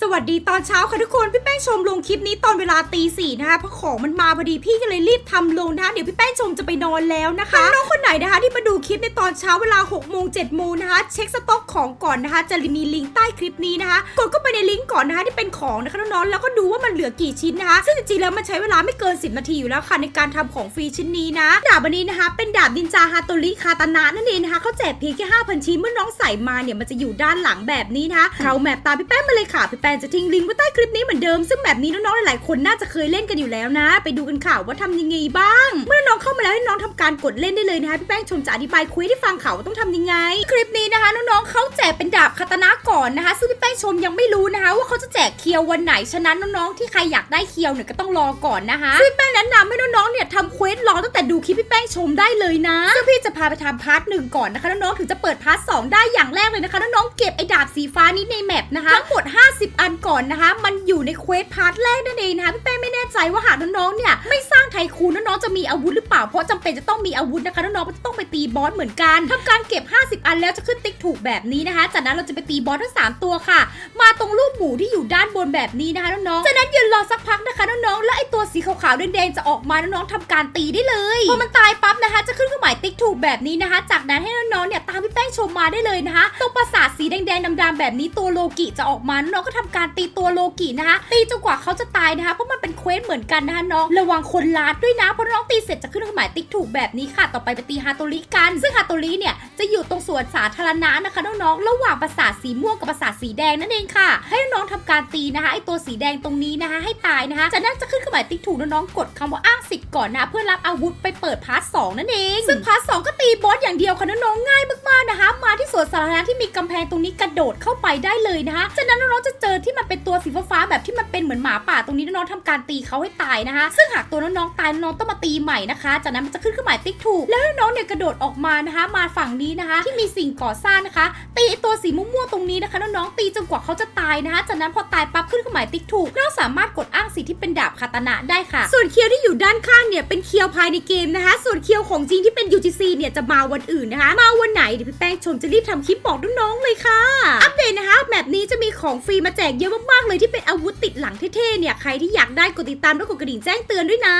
สวัสดีตอนเช้าค่ะทุกคนพี่แป้งชมลงคลิปนี้ตอนเวลาตีสี่นะคะเพราะของมันมาพอดีพี่ก็เลยรีบทำลงนะคะเดี๋ยวพี่แป้งชมจะไปนอนแล้วนะคะน้องคนไหนนะคะ ที่มาดูคลิปในตอนเช้าเวลา6กโมงเจ็ดโมงนะคะ เช็คสต็อกของก่อนนะคะ จะมีลิงก์ใต้คลิปนี้นะคะกดเข้าไปในลิงก์ก่อนนะคะที่เป็นของนะคะน้องๆแล้วก็ดูว่ามันเหลือกี่ชิ้นนะคะ ซึ่งจริงๆแล้วมันใช้เวลาไม่เกิน 10 นาทีอยู่แล้วค่ะในการทำของฟรีชิ้นนี้นะดาบอันนี้นะคะ เป็นดาบดินจาฮาโตริคาตานะนั่นเองนะคะเขาแจกเพียงแค่5,000ชิ้นเมื่อน้องใส่มาเนี่ยมันจะอยู่ด้านหลังแบบนี้นะคะเราแมปตามพี่แป้งมาเลยค่ะพี่ป้งจะทิ้งลิงก์ไว้ใต้คลิปนี้เหมือนเดิม ซึ่งแบบนี้น้องๆหลายๆคนน่าจะเคยเล่นกันอยู่แล้วนะ ไปดูกันค่ะว่าทำยังไงบ้าง เมื่อน้องเข้ามาแล้วให้น้องทำการกดเล่นได้เลยนะคะพี่แป้งชมจะอธิบายคุยให้ฟังค่ะว่าต้องทำยังไง คลิปนี้นะคะน้องๆเขาแจกเป็นดาบคาตนะก่อนนะคะ ซึ่งพี่แป้งชมยังไม่รู้นะคะ ว่าเขาจะแจกเคียววันไหนฉะนั้นน้องๆที่ใครอยากได้เคียวเนี่ยก็ต้องรอก่อนนะคะซึ่งพี่แป้งแนะนำให้น้องๆเนี่ยทำเควสรอตั้งแต่ดูคลิปพี่แป้งชมได้เลยนะซึ่งพี่จะพาไปทำพาร์ทหนึ่งก่อนนะคะน้องๆถึงจะเปิดพาร์ทสองได้อย่างแรกเลยนะคะน้องๆเก็บไอ้ดาบสีฟ้านี้ในแมปนะคะทั้งหมด50อันก่อนนะคะ มันอยู่ในเควสพาร์ทแรกนั่นเองนะคะพี่แป้ไม่แน่ใจว่าหากน้องๆเนี่ยไม่สร้างไทคูนน้องๆจะมีอาวุธหรือเปล่าเพราะจำเป็นจะต้องมีอาวุธนะคะน้องๆจะต้องไปตีบอสเหมือนกันทำการเก็บ 50 อันแล้วจะขึ้นติ๊กถูกแบบนี้นะคะ จากนั้นเราจะไปตีบอสทั้งสามตัวค่ะ มาตรงรูปหมูที่อยู่ด้านบนแบบนี้นะคะน้องๆจากนั้นยืนรอสักพักนะคะน้องๆแล้วไอ้ตัวสีขาวๆแดงๆจะออกมาน้องๆทำการตีได้เลยพอมันตายปั๊บนะคะจะขึ้น ติ๊กถูกแบบนี้นะคะ จากนั้นให้น้องๆเนี่ยตามพี่แป้งชมมาได้เลยนะคะตรงปราสาทสีแดงๆดำๆแบบนี้ตัวโลกิจะออกมาน้องๆก็ทำการตีตัวโลกินะคะตีจนกว่าเขาจะตายนะคะเพราะมันเป็นเควสเหมือนกันนะคะน้องระวังคนลาดด้วยนะเพราะน้องตีเสร็จจะขึ้นเครื่องหมายติ๊กถูกแบบนี้ค่ะ ต่อไปไปตีฮาโตริกัน ซึ่งฮาโตริเนี่ยจะอยู่ตรงสวนสาธารณะนะคะน้องๆระหว่างปราสาทสีม่วงกับปราสาทสีแดงนั่นเองค่ะ ให้น้องๆทำการตีนะคะไอตัวสีแดงตรงนี้นะคะให้ตายนะคะจากนั้นจะขึ้นเครื่องหมายติ๊กถูกน้องๆกดคำว่าอ้างสิทธิ์ก่อนนะเพื่อรับอาวุธไปเปิดพาร์ทสองนั่นเองซึ่งพาร์ทสองก็ตีบอสอย่างเดียวค่ะน้องๆง่ายมากๆนะคะ มาที่สวนสาธารณะที่มีกำแพงตรงนี้กระโดดเข้าไปได้เลยนะคะจากนั้นน้องๆจะเจอที่มันเป็นตัวสีฟ้าแบบที่มันเป็นเหมือนหมาป่าตรงนี้น้องๆทำการตีเขาให้ตายนะคะ ซึ่งหากตัวน้องๆตายน้องต้องมาตีใหม่นะคะ จากนั้นมันจะขึ้นเครื่องหมายติ๊กถูก แล้วน้องเนี่ยกระโดดออกมานะคะ มาฝั่งนี้นะคะ ที่มีสิ่งก่อสร้างนะคะ ตีตัวสีม่วงๆตรงนี้นะคะน้องๆตีจนกว่าเขาจะตายนะคะ จากนั้นพอตายปั๊บขึ้นเครื่องหมายติ๊กถูกน้องสามารถกดอ้างสิทธิ์ที่เป็นดาบคาตานะได้ค่ะ ส่วนเคียวที่อยู่ด้านข้างเนี่ยเป็นเคียวภายในเกมนะคะ ส่วนเคียวของจริงที่เป็น UGC เนี่ยจะมาวันอื่นนะคะ มาวันไหนเดี๋ยวพี่แป้งชมจะรีบทำคลิปบอกน้องๆเลยค่ะ อัปเดตนะคะแบบนี้จะมีของฟรีมาแจกเยอะมากๆเลยที่เป็นอาวุธติดหลังเท่ๆเนี่ยใครที่อยากได้กดติดตามและกดกระดิ่งแจ้งเตือนด้วยนะ